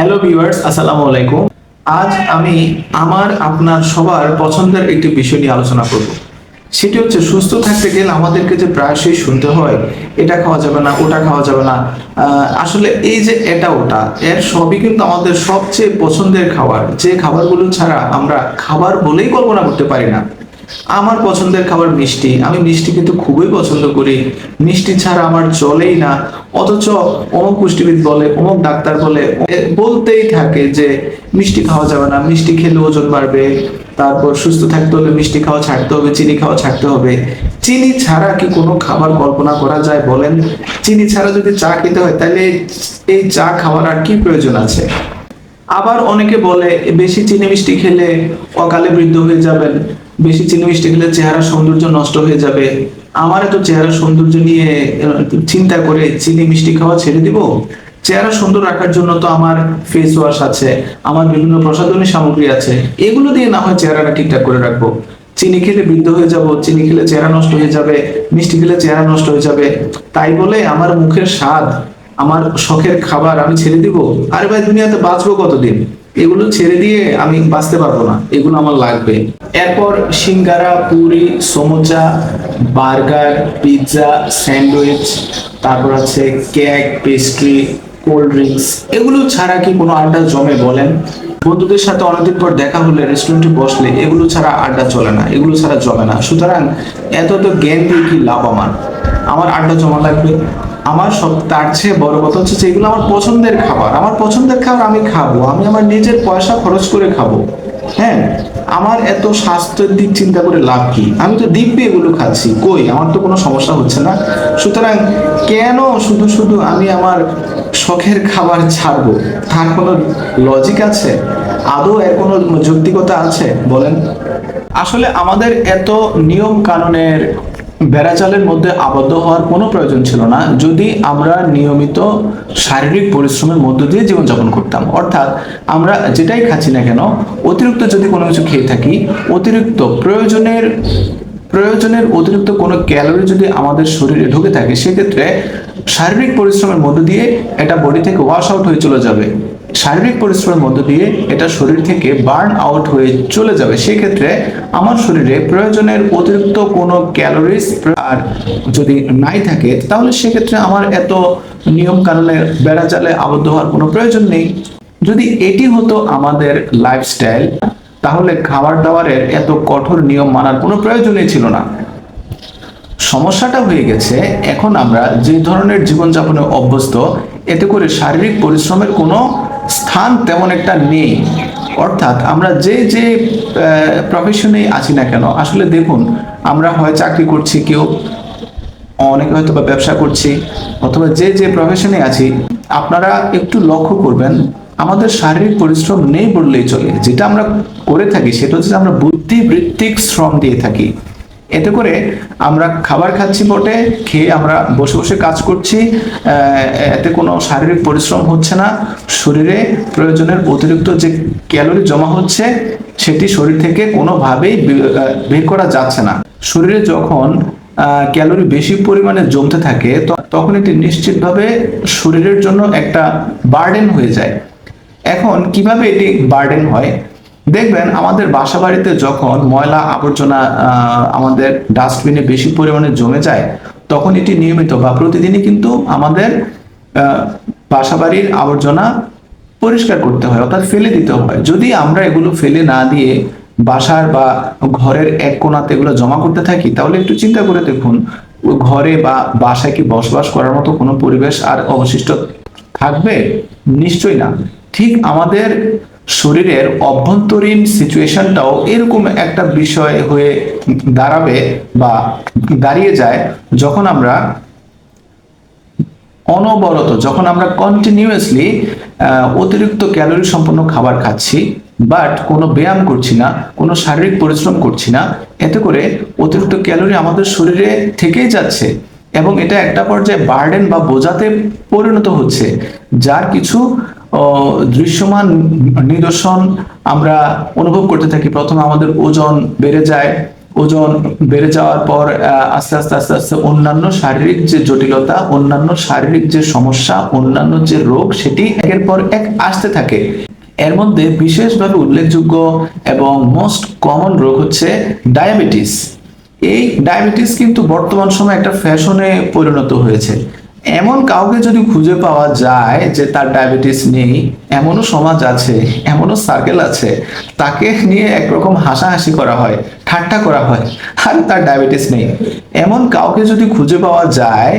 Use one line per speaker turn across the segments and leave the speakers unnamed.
Hello viewers আসসালামু আলাইকুম। আজ আমি আমার, আপনার, সবার পছন্দের একটি বিষয় নিয়ে আলোচনা করব। সেটি হচ্ছে সুস্থ থাকতে গেলে আমাদেরকে যে প্রায়শই শুনতে হয়, এটা খাওয়া যাবে না, ওটা খাওয়া যাবে না। আসলে এই যে এটা, ওটা, এর সবই কিন্তু আমাদের সবচেয়ে পছন্দের খাবার। যে খাবারগুলো ছাড়া আমরা খাবার বলেই কল্পনা করতে পারি না। আমার পছন্দের খাবার মিষ্টি। আমি মিষ্টি কিন্তু খুবই পছন্দ করি। মিষ্টি ছাড়া আমার চলেই না। অথচ অমুক পুষ্টিবিদ বলে, অমুক ডাক্তার বলে বলতেই থাকে যে মিষ্টি খাওয়া যাবে না। মিষ্টি খেলে ওজন বাড়বে। তারপর সুস্থ থাকতে হলে মিষ্টি খাওয়া ছাড়তে হবে, চিনি খাওয়া ছাড়তে হবে। চিনি ছাড়া কি কোনো খাবার কল্পনা করা যায় বলেন? চিনি ছাড়া যদি চা খেতে হয়, তাহলে এই চা খাওয়ার আর কি প্রয়োজন আছে? আবার অনেকে বলে, বেশি চিনি মিষ্টি খেলে অকালে বৃদ্ধ হয়ে যাবেন। বেশি চিনি মিষ্টি খেলে চেহারা সৌন্দর্য নষ্ট হয়ে যাবে। আমার এত চেহারা সৌন্দর্য নিয়ে চিন্তা করে চিনি মিষ্টি খাওয়া ছেড়ে দিব? চেহারা সুন্দর রাখার জন্য তো আমার ফেস ওয়াশ আছে, আমার বিভিন্ন প্রসাধনী সামগ্রী আছে। এগুলো দিয়ে না হয় চেহারাটা ঠিকঠাক করে রাখব। চিনি খেলে বৃদ্ধ হয়ে যাব, চিনি খেলে চেহারা নষ্ট হয়ে যাবে, মিষ্টি খেলে চেহারা নষ্ট হয়ে যাবে। তাই বলে আমার মুখের স্বাদ, আমার শখের খাবার আমি ছেড়ে দিব? আরে ভাই, দুনিয়াতে বাঁচবো কতদিন? এগুলো ছেড়ে দিয়ে আমি বাঁচতে পারব না। এগুলো আমার লাগবে। এরপর singara, puri, samosa, burger, pizza, sandwich, তারপর আছে কেক, পেস্ট্রি, কোল্ড ড্রিঙ্কস। এগুলো ছাড়া কি কোনো আড্ডা জমে বলেন? বন্ধুদের সাথে অনেকদিন পর দেখা হলে রেস্টুরেন্টে বসলে এগুলো ছাড়া আড্ডা চলে না, এগুলো ছাড়া জমে না। সুতরাং এত তো জ্ঞান দিয়ে কি লাভ আমার? আমার আড্ডা জমা লাগবে? আমার সব, তার চেয়ে বড় কথা হচ্ছে যে এগুলো আমার পছন্দের খাবার। আমার পছন্দের খাবার আমি খাব, আমি আমার নিজের পয়সা খরচ করে খাব। হ্যাঁ আমার এত স্বাস্থ্যের দিক চিন্তা করে লাভ কি? আমি তো দিব্যে এগুলো খাচ্ছি, কই? আমার তো কোনো সমস্যা হচ্ছে না। সুতরাং কেন শুধু শুধু আমি আমার শখের খাবার ছাড়বো? তার কোনো লজিক আছে? আদৌ এর কোনো যৌক্তিকতা আছে? বলেন। আসলে আমাদের এত নিয়ম কানুনের বেড়াচালের মধ্যে আবদ্ধ হওয়ার কোনো প্রয়োজন ছিল না, যদি আমরা নিয়মিত শারীরিক পরিশ্রমের মধ্য দিয়ে জীবনযাপন করতাম। অর্থাৎ আমরা যেটাই খাচ্ছি না কেন, অতিরিক্ত যদি কোনো কিছু খেয়ে থাকি, অতিরিক্ত প্রয়োজনের প্রয়োজনের অতিরিক্ত কোনো ক্যালোরি যদি আমাদের শরীরে ঢুকে থাকে, সেক্ষেত্রে শারীরিক পরিশ্রমের মধ্য দিয়ে এটা বডি থেকে ওয়াশ আউট হয়ে চলে যাবে। শারীরিক পরিশ্রমের মধ্য দিয়ে এটা শরীর থেকে বার্ন আউট হয়ে চলে যাবে। সেক্ষেত্রে আমার শরীরে প্রয়োজনের অতিরিক্ত কোনো ক্যালোরিজ আর যদি নাই থাকে, তাহলে সেক্ষেত্রে আমার এত নিয়ম কানুনের বেড়াচালে আবদ্ধ হওয়ার কোনো প্রয়োজন নেই। যদি এটি হতো আমাদের লাইফস্টাইল তাহলে খাবার দাবারের এত কঠোর নিয়ম মানার কোনো প্রয়োজনই ছিল না। সমস্যাটা হয়ে গেছে, এখন আমরা যে ধরনের জীবনযাপনে অভ্যস্ত, এতে করে শারীরিক পরিশ্রমের কোনো স্থান তেমন একটা নেই। অর্থাৎ আমরা যে যে প্রফেশনে আছি না কেন, আসলে দেখুন, আমরা হয় চাকরি করছি কেউ, অনেকে হয়তো বা ব্যবসা করছি, অথবা যে যে প্রফেশনে আছি, আপনারা একটু লক্ষ্য করবেন, আমাদের শারীরিক পরিশ্রম নেই বললেই চলে। যেটা আমরা করে থাকি, সেটা হচ্ছে আমরা বুদ্ধিবৃত্তিক শ্রম দিয়ে থাকি। এতে করে আমরা খাবার খাচ্ছি বটে, খেয়ে আমরা বসে বসে কাজ করছি এতে কোনো শারীরিক পরিশ্রম হচ্ছে না, শরীরে প্রয়োজনের অতিরিক্ত যে ক্যালোরি জমা হচ্ছে, সেটি শরীর থেকে কোনোভাবেই বের করা যাচ্ছে না। শরীরে যখন ক্যালোরি বেশি পরিমাণে জমতে থাকে তখন এটি নিশ্চিতভাবে শরীরের জন্য একটা বার্ডেন হয়ে যায়। এখন কীভাবে এটি বার্ডেন হয়? দেখবেন আমাদের বাসা বাড়িতে যখন ময়লা আবর্জনা আমাদের ডাস্টবিনে বেশি পরিমাণে জমে যায়, তখন এটি নিয়মিত বা প্রতিদিনই কিন্তু আমাদের বাসা বাড়ির আবর্জনা পরিষ্কার করতে হয়, অর্থাৎ ফেলে দিতে হয়। যদি আমরা এগুলো ফেলে না দিয়ে বাসার বা ঘরের এক কোণাতে এগুলো জমা করতে থাকি, তাহলে একটু চিন্তা করে দেখুন, ঘরে বা বাসায় কি বসবাস করার মতো কোনো পরিবেশ আর অবশিষ্ট থাকবে? নিশ্চয়ই না। ঠিক আমাদের শরীরের অভ্যন্তরীণ সিচুয়েশনটাও এরকম একটা বিষয় হয়ে দাঁড়াবে বা দাঁড়িয়ে যায় যখন আমরা অনবরত, যখন আমরা কন্টিনিউয়াসলি অতিরিক্ত ক্যালোরি সম্পন্ন খাবার খাচ্ছি বাট কোনো ব্যায়াম করছি না, কোনো শারীরিক পরিশ্রম করছি না, এতে করে অতিরিক্ত ক্যালোরি আমাদের শরীরে থেকেই যাচ্ছে এবং এটা একটা পর্যায়ে বার্ডেন বা বোঝাতে পরিণত হচ্ছে, যার কিছু দৃশ্যমান নিদর্শন আমরা অনুভব করতে থাকি। প্রথমে আমাদের ওজন বেড়ে যায়। ওজন বেড়ে যাওয়ার পর আস্তে আস্তে আস্তে আস্তে অন্যান্য শারীরিক যে জটিলতা, অন্যান্য শারীরিক যে সমস্যা, অন্যান্য যে রোগ, সেটি একের পর এক আসতে থাকে। এর মধ্যে বিশেষভাবে উল্লেখযোগ্য এবং মোস্ট কমন রোগ হচ্ছে ডায়াবেটিস এই ডায়াবেটিস কিন্তু বর্তমান সময়ে একটা ফ্যাশনে পরিণত হয়েছে। এমন কাউকে যদি খুঁজে পাওয়া যায় যে তার ডায়াবেটিস নেই, এমনও সমাজ আছে, এমনও সার্কেল আছে, তাকে নিয়ে একরকম হাসাহাসি করা হয়, ঠাট্টা করা হয়, আর তার ডায়াবেটিস নেই। এমন কাউকে যদি খুঁজে পাওয়া যায়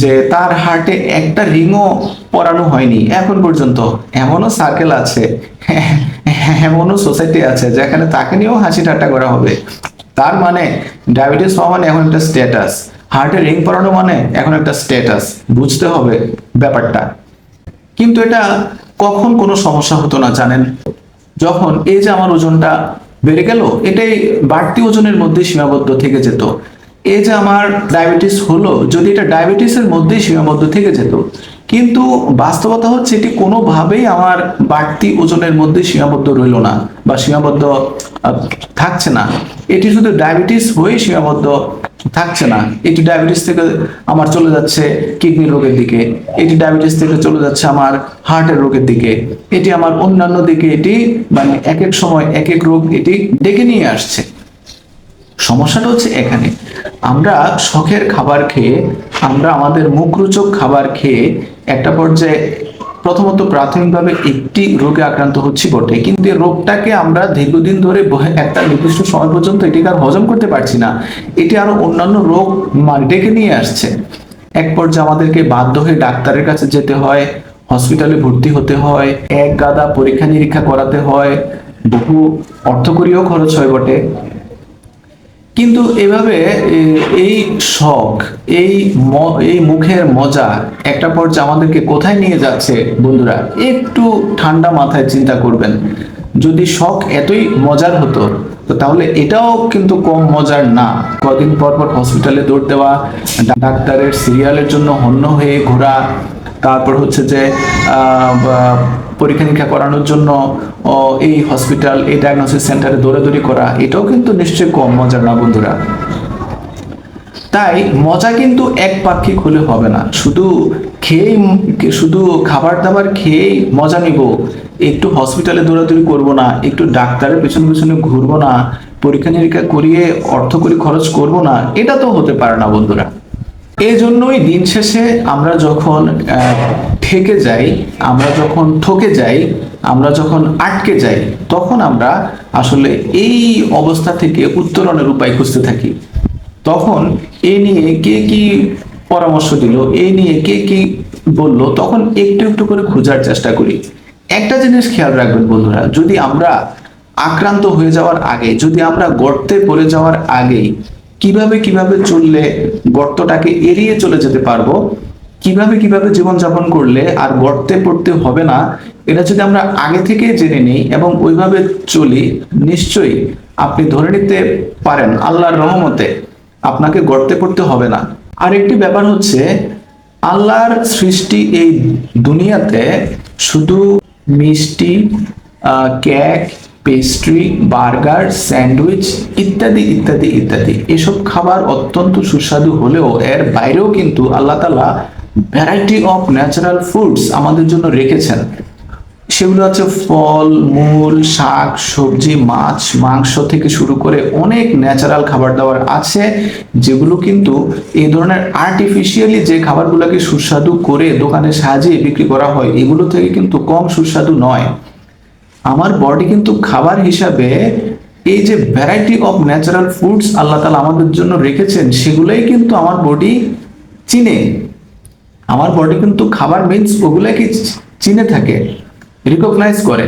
যে তার হার্টে একটা রিংও পরানো হয়নি এখন পর্যন্ত, এমনও সার্কেল আছে, এমনও সোসাইটি আছে যেখানে তাকে নিয়েও হাসি ঠাট্টা করা হবে। তার মানে ডায়াবেটিস হওয়া মানে এখন একটা স্ট্যাটাস হার্টে রিং পরানো মানে এখন একটা স্ট্যাটাস বুঝতে হবে ব্যাপারটা। কিন্তু এটা কখন কোনো সমস্যা হতো না, জানেন? যখন এই যে আমার ওজনটা বেড়ে গেল, এটাই বাড়তি ওজনের মধ্যে সীমাবদ্ধ থেকে যেত। এই যে আমার ডায়াবেটিস হলো, যদি এটা ডায়াবেটিসের মধ্যেই সীমাবদ্ধ থেকে যেত কিন্তু বাস্তবতা হচ্ছে এটি কোনোভাবেই আমার বাড়তি ওজনের মধ্যে সীমাবদ্ধ রইল না বা সীমাবদ্ধ থাকছে না। এটি শুধু ডায়াবেটিস হয়ে সীমাবদ্ধ থাকছে না। এটি ডায়াবেটিস থেকে আমার চলে যাচ্ছে কিডনি রোগের দিকে। এটি ডায়াবেটিস থেকে চলে যাচ্ছে আমার হার্টের রোগের দিকে। এটি আমার অন্যান্য দিকে এটি মানে এক এক সময় এক এক রোগ এটি ডেকে নিয়ে আসছে। সমস্যাটা হচ্ছে এখানে। আমরা শখের খাবার খেয়ে, আমরা আমাদের মুখরোচক খাবার খেয়ে একটা পর্যায়ে প্রথমত প্রাথমিকভাবে একটি রোগে আক্রান্ত হচ্ছি বটে। কিন্তু এই রোগটাকে আমরা দীর্ঘদিন ধরে একটা নির্দিষ্ট সময় পর্যন্ত এটিকে আর হজম করতে পারছি না। এটি আরও অন্যান্য রোগ মা- ডেকে নিয়ে আসছে। এক পর্যায়ে আমাদেরকে বাধ্য হয়ে ডাক্তারের কাছে যেতে হয়, হসপিটালে ভর্তি হতে হয়, এক গাদা পরীক্ষা নিরীক্ষা করাতে হয়। বহু অর্থকরীয় খরচ হয় বটে। কিন্তু এভাবে এই শখ, এই এই মুখের মজা একটা পর্যায়ে আমাদেরকে কোথায় নিয়ে যাচ্ছে বন্ধুরা, একটু ঠান্ডা মাথায় চিন্তা করবেন। যদি শখ এতই মজার হতো, তো তাহলে এটাও কিন্তু কম মজার না। কদিন পর পর হসপিটালে দৌড় দেওয়া, ডাক্তারের সিরিয়ালের জন্য হন্য হয়ে ঘোরা, তারপর হচ্ছে যে পরীক্ষা নিরীক্ষা করানোর জন্য এই হসপিটাল এই ডায়াগনোসিস সেন্টারে দৌড়াদৌড়ি করা, এটাও কিন্তু নিশ্চয়ই কম, মজার না বন্ধুরা? তাই মজা কিন্তু এক পাক্ষিক হলে হবে না। শুধু খেয়েই, শুধু খাবার দাবার খেয়েই মজা নিব। একটু হসপিটালে দৌড়াদৌড়ি করব না, একটু ডাক্তারের পেছনে পেছনে ঘুরবো না পরীক্ষা নিরীক্ষা করিয়ে অর্থ করি খরচ করব না, এটা তো হতে পারে না বন্ধুরা। এই জন্যই দিন শেষে আমরা যখন ঠেকে যাই, আমরা যখন ঠকে যাই, আমরা যখন আটকে যাই, তখন আমরা আসলে এই অবস্থা থেকে উত্তরণের উপায় খুঁজতে থাকি। তখন এ নিয়ে কে কি পরামর্শ দিল এই নিয়ে কে কি বলল, তখন একটু একটু করে খোঁজার চেষ্টা করি। একটা জিনিস খেয়াল রাখবেন বন্ধুরা, যদি আমরা আক্রান্ত হয়ে যাওয়ার আগে, যদি আমরা গর্তে পড়ে যাওয়ার আগেই কীভাবে কীভাবে চললে গর্তটাকে এড়িয়ে চলে যেতে পারব? কীভাবে কীভাবে জীবনযাপন করলে আর গর্তে পড়তে হবে না? এটা যদি আমরা আগে থেকে জেনে নিই এবং ওইভাবে চলি, নিশ্চয়ই আপনি ধরে নিতে পারেন আল্লাহর রহমতে আপনাকে গর্তে পড়তে হবে না। আর একটি ব্যাপার হচ্ছে, আল্লাহর সৃষ্টি এই দুনিয়াতে শুধু মিষ্টি কেক পেস্ট্রি বার্গার স্যান্ডউইচ ইত্যাদি ইত্যাদি ইত্যাদি। এসব খাবার অত্যন্ত সুস্বাদু হলেও এর বাইরেও কিন্তু আল্লাহ তালা ভ্যারাইটি অফ ন্যাচারাল ফুডস আমাদের জন্য রেখেছেন। সেগুলো হচ্ছে ফল, মূল, শাক, সবজি, মাছ, মাংস থেকে শুরু করে অনেক ন্যাচারাল খাবার দাবার আছে, যেগুলো কিন্তু এই ধরনের আর্টিফিশিয়ালি যে খাবারগুলোকে সুস্বাদু করে দোকানে সাজিয়ে বিক্রি করা হয়, এগুলো থেকে কিন্তু কম সুস্বাদু নয়। আমার বডি কিন্তু খাবার হিসাবে এই যে ভ্যারাইটি অফ ন্যাচারাল ফুডস আল্লাহ তালা আমাদের জন্য রেখেছেন, সেগুলোই কিন্তু আমার বডি চিনে। আমার বডি কিন্তু খাবার মিন্স ওগুলাকে চিনে থাকে রিকগনাইজ করে।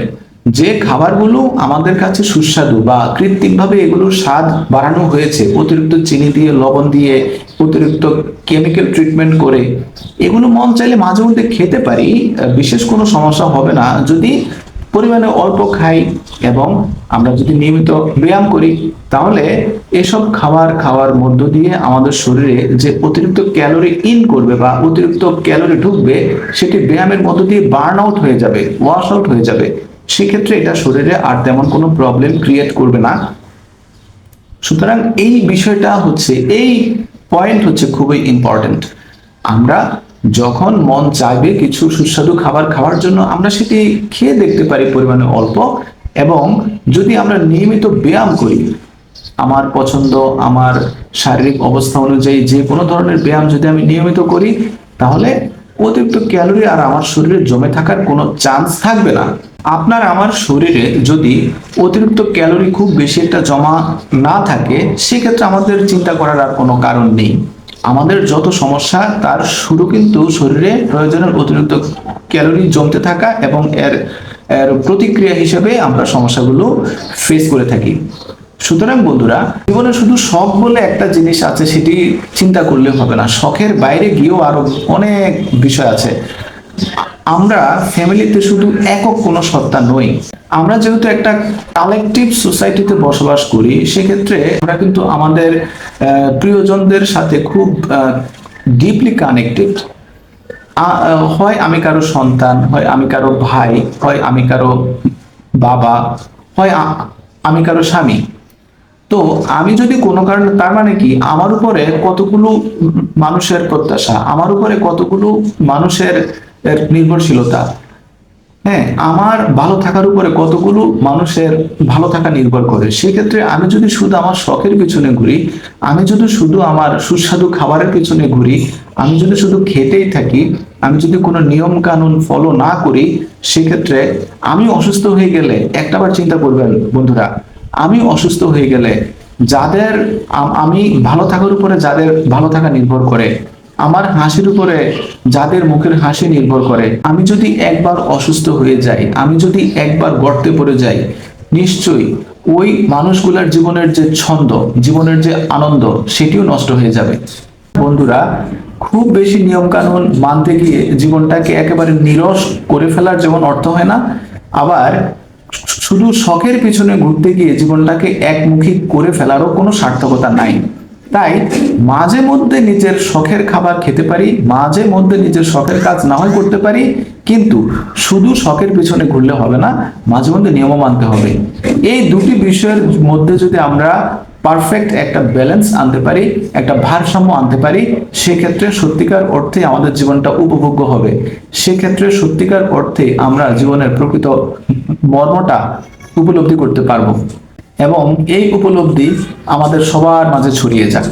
যে খাবারগুলো আমাদের কাছে সুস্বাদু বা কৃত্রিমভাবে এগুলোর স্বাদ বাড়ানো হয়েছে, অতিরিক্ত চিনি দিয়ে, লবণ দিয়ে, অতিরিক্ত কেমিক্যাল ট্রিটমেন্ট করে, এগুলো মন চাইলে মাঝে মধ্যে খেতে পারি, বিশেষ কোনো সমস্যা হবে না। যদি পরিমাণে অল্প খাই এবং আমরা যদি নিয়মিত ব্যায়াম করি, তাহলে এসব খাবার খাওয়ার মধ্য দিয়ে আমাদের শরীরে যে অতিরিক্ত ক্যালোরি ইন করবে বা অতিরিক্ত ক্যালোরি ঢুকবে, সেটি ব্যায়ামের মধ্য দিয়ে বার্ন আউট হয়ে যাবে ওয়াশ আউট হয়ে যাবে। সেক্ষেত্রে এটা শরীরে আর তেমন কোনো প্রবলেম ক্রিয়েট করবে না। সুতরাং এই বিষয়টা হচ্ছে, এই পয়েন্ট হচ্ছে খুবই ইম্পর্টেন্ট আমরা যখন মন চাইবে কিছু সুস্বাদু খাবার খাওয়ার জন্য, আমরা সেটি খেয়ে দেখতে পারি পরিমাণে অল্প। এবং যদি আমরা নিয়মিত ব্যায়াম করি, আমার পছন্দ, আমার শারীরিক অবস্থা অনুযায়ী যে কোনো ধরনের ব্যায়াম যদি আমি নিয়মিত করি, তাহলে অতিরিক্ত ক্যালোরি আর আমার শরীরে জমে থাকার কোনো চান্স থাকবে না। আপনার আমার শরীরে যদি অতিরিক্ত ক্যালোরি খুব বেশি একটা জমা না থাকে, সেক্ষেত্রে আমাদের চিন্তা করার আর কোনো কারণ নেই। আমাদের যত সমস্যা, তার শুরু কিন্তু শরীরে প্রয়োজনের অতিরিক্ত ক্যালোরি জমতে থাকা এবং এর এর প্রতিক্রিয়া হিসেবে আমরা সমস্যাগুলো ফেস করে থাকি। সুতরাং বন্ধুরা, জীবনে শুধু শখ বলে একটা জিনিস আছে, সেটি চিন্তা করলে হবে না। শখের বাইরে গিয়েও আরও অনেক বিষয় আছে। আমরা ফ্যামিলিতে শুধু একক কোনো সত্তা নই। আমরা যেহেতু একটা কালেকটিভ সোসাইটিতে বসবাস করি, সেক্ষেত্রে আমরা কিন্তু আমাদের প্রিয়জনদের সাথে খুব ডিপলি কানেক্টেড হয় আমি কারও সন্তান, হয় আমি কারও ভাই, হয় আমি কারও বাবা, হয় আমি কারও স্বামী। তো আমি যদি কোনো কারণে, তার মানে কি, আমার উপরে কতগুলো মানুষের প্রত্যাশা, আমার উপরে কতগুলো মানুষের এর নির্ভরশীলতা। হ্যাঁ আমার ভালো থাকার উপরে কতগুলো মানুষের ভালো থাকা নির্ভর করে? সেক্ষেত্রে আমি যদি শুধু আমার শখের পিছনে ঘুরি, আমি যদি শুধু আমার সুস্বাদু খাবারের পিছনে ঘুরি, আমি যদি শুধু খেতেই থাকি, আমি যদি কোনো নিয়ম কানুন ফলো না করি, সেক্ষেত্রে আমি অসুস্থ হয়ে গেলে একটাবার চিন্তা করবেন, বন্ধুরা, আমি অসুস্থ হয়ে গেলে যাদের আমি ভালো থাকার উপরে যাদের ভালো থাকা নির্ভর করে আমার হাসির উপরে যাদের মুখের হাসি নির্ভর করে, আমি যদি একবার অসুস্থ হয়ে যাই, আমি যদি একবার গর্তে পড়ে যাই, নিশ্চয়ই ওই মানুষগুলোর জীবনের যে ছন্দ, জীবনের যে আনন্দ, সেটিও নষ্ট হয়ে যাবে। বন্ধুরা, খুব বেশি নিয়ম কানুন মানতে গিয়ে জীবনটাকে একেবারে নিরস করে ফেলার যেমন অর্থ হয় না, আবার শুধু শখের পিছনে ঘুরতে গিয়ে জীবনটাকে একমুখী করে ফেলারও কোনো সার্থকতা নাই। তাই মাঝে মধ্যে নিজের শখের খাবার খেতে পারি, মাঝে মধ্যে নিজের শখের কাজ না হয় করতে পারি, কিন্তু শুধু শখের পিছনে ঘুরলে হবে না, মাঝে মধ্যে নিয়মও মানতে হবে। এই দুটি বিষয়ের মধ্যে যদি আমরা পারফেক্ট একটা ব্যালেন্স আনতে পারি, একটা ভারসাম্য আনতে পারি, সেক্ষেত্রে সত্যিকার অর্থে আমাদের জীবনটা উপভোগ্য হবে। সেক্ষেত্রে সত্যিকার অর্থে আমরা জীবনের প্রকৃত মর্মটা উপলব্ধি করতে পারব। এবং এই উপলব্ধি আমাদের সবার মাঝে ছড়িয়ে যাক।